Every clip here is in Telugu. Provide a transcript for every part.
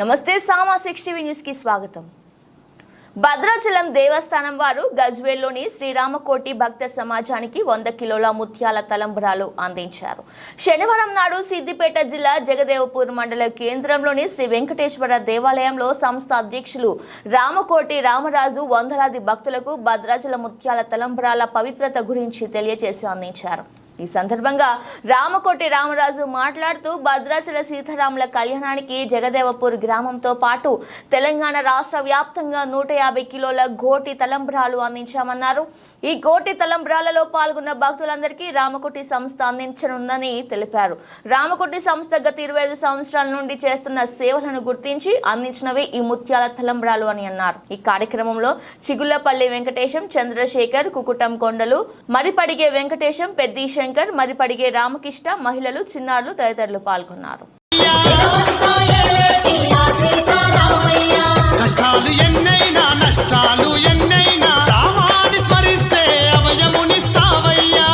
నమస్తే సామా సిక్స్ టీవీ న్యూస్కి స్వాగతం. భద్రాచలం దేవస్థానం వారు గజ్వేల్లోని శ్రీరామకోటి భక్త సమాజానికి వంద కిలోల ముత్యాల తలంబరాలు అందించారు. శనివారం నాడు సిద్దిపేట జిల్లా జగదేవపూర్ మండల కేంద్రంలోని శ్రీ వెంకటేశ్వర దేవాలయంలో సంస్థ అధ్యక్షులు రామకోటి రామరాజు వందలాది భక్తులకు భద్రాచల ముత్యాల తలంబరాల పవిత్రత గురించి తెలియజేసి అందించారు. ఈ సందర్భంగా రామకోటి రామరాజు మాట్లాడుతూ భద్రాచల సీతారాముల కళ్యాణానికి జగదేవపూర్ గ్రామంతో పాటు తెలంగాణ రాష్ట్ర వ్యాప్తంగా నూట యాభై కిలోల గోటి తలంబ్రాలు అందించామన్నారు. ఈ గోటి తలంబ్రాలలో పాల్గొన్న భక్తులందరికీ రామకోటి సంస్థ అందించనుందని తెలిపారు. రామకోటి సంస్థ గత ఇరవై ఐదు సంవత్సరాల నుండి చేస్తున్న సేవలను గుర్తించి అందించినవి ఈ ముత్యాల తలంబ్రాలు అని అన్నారు. ఈ కార్యక్రమంలో చిగుళ్ళపల్లి వెంకటేశం చంద్రశేఖర్ కుకుటం కొండలు మరిపడిగే వెంకటేశం పెద్దీశం శంకర్ మరిపడిగే రామకృష్ణ మహిళలు చిన్నారులు తదితరులు పాల్గొన్నారు. కష్టాలు ఎన్నైనా నష్టాలు ఎన్నైనా రామాని స్మరిస్తే అభయమునిస్తావయ్యా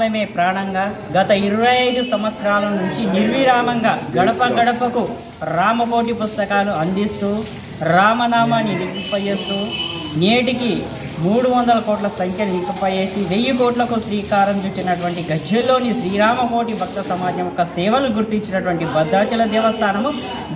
నామమే ప్రాణంగా గత ఇరవై ఐదు సంవత్సరాల నుంచి నిర్విరామంగా గడప గడపకు రామకోటి పుస్తకాలు అందిస్తూ రామనామాన్ని నిలిపిపయేస్తూ నేటికి మూడు వందల కోట్ల సంఖ్యను నిలిపిపయేసి వెయ్యి కోట్లకు శ్రీకారం చుట్టినటువంటి గజ్జల్లోని శ్రీరామకోటి భక్త సమాజం యొక్క సేవలు గుర్తించినటువంటి భద్రాచల దేవస్థానము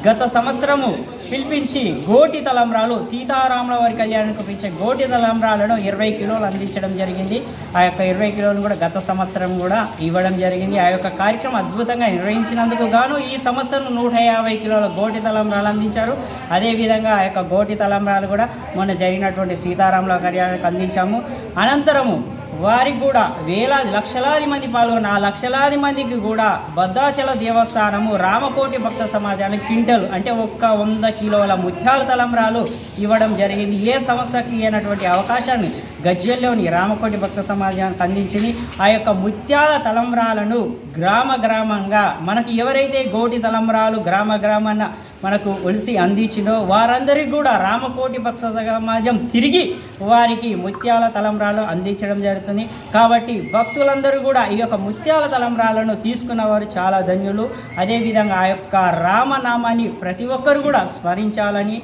గత సంవత్సరము పిలిపించి గోటి తలంబ్రాలు సీతారాముల వారి కళ్యాణానికి పిలిచే గోటి తలంబ్రాలను ఇరవై కిలోలు అందించడం జరిగింది. ఆ యొక్క ఇరవై కిలోలు కూడా గత సంవత్సరం కూడా ఇవ్వడం జరిగింది. ఆ యొక్క కార్యక్రమం అద్భుతంగా నిర్వహించినందుకు గాను ఈ సంవత్సరం నూట యాభై కిలోల గోటి తలంబ్రాలు అందించారు. అదేవిధంగా ఆ యొక్క గోటి తలంబ్రాలు కూడా మొన్న జరిగినటువంటి సీతారాముల కళ్యాణానికి అందించాము. అనంతరము వారికి కూడా వేలాది లక్షలాది మంది పాల్గొన్న ఆ లక్షలాది మందికి కూడా భద్రాచల దేవస్థానము రామకోటి భక్త సమాజానికి క్వింటల్ అంటే ఒక్క వంద కిలోల ముత్యాల తలంబ్రాలు ఇవ్వడం జరిగింది. ఏ సంస్థకి అయినటువంటి అవకాశాన్ని గజ్జెల్లోని రామకోటి భక్త సమాజానికి అందించింది. ఆ యొక్క ముత్యాల తలంబ్రాలను గ్రామ గ్రామంగా మనకి ఎవరైతే గోటి తలంబ్రాలు గ్రామ గ్రామాన మనకు ఒలిసి అందించినో వారందరికీ కూడా రామకోటి భక్త సమాజం తిరిగి వారికి ముత్యాల తలంబ్రాలు అందించడం జరుగుతుంది. కాబట్టి భక్తులందరూ కూడా ఈ యొక్క ముత్యాల తలంబ్రాలను తీసుకున్న వారు చాలా ధన్యులు. అదేవిధంగా ఆ యొక్క రామనామాన్ని ప్రతి ఒక్కరు కూడా స్మరించాలని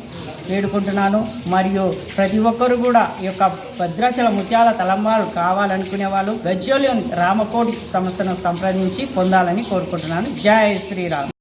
వేడుకుంటున్నాను. మరియు ప్రతి ఒక్కరు కూడా ఈ యొక్క భద్రాచల ముత్యాల తలంబ్రాలు కావాలనుకునే వాళ్ళు గజ్జోలియన్ రామకోటి సంస్థను సంప్రదించి పొందాలని కోరుకుంటున్నాను. జై శ్రీరామ్.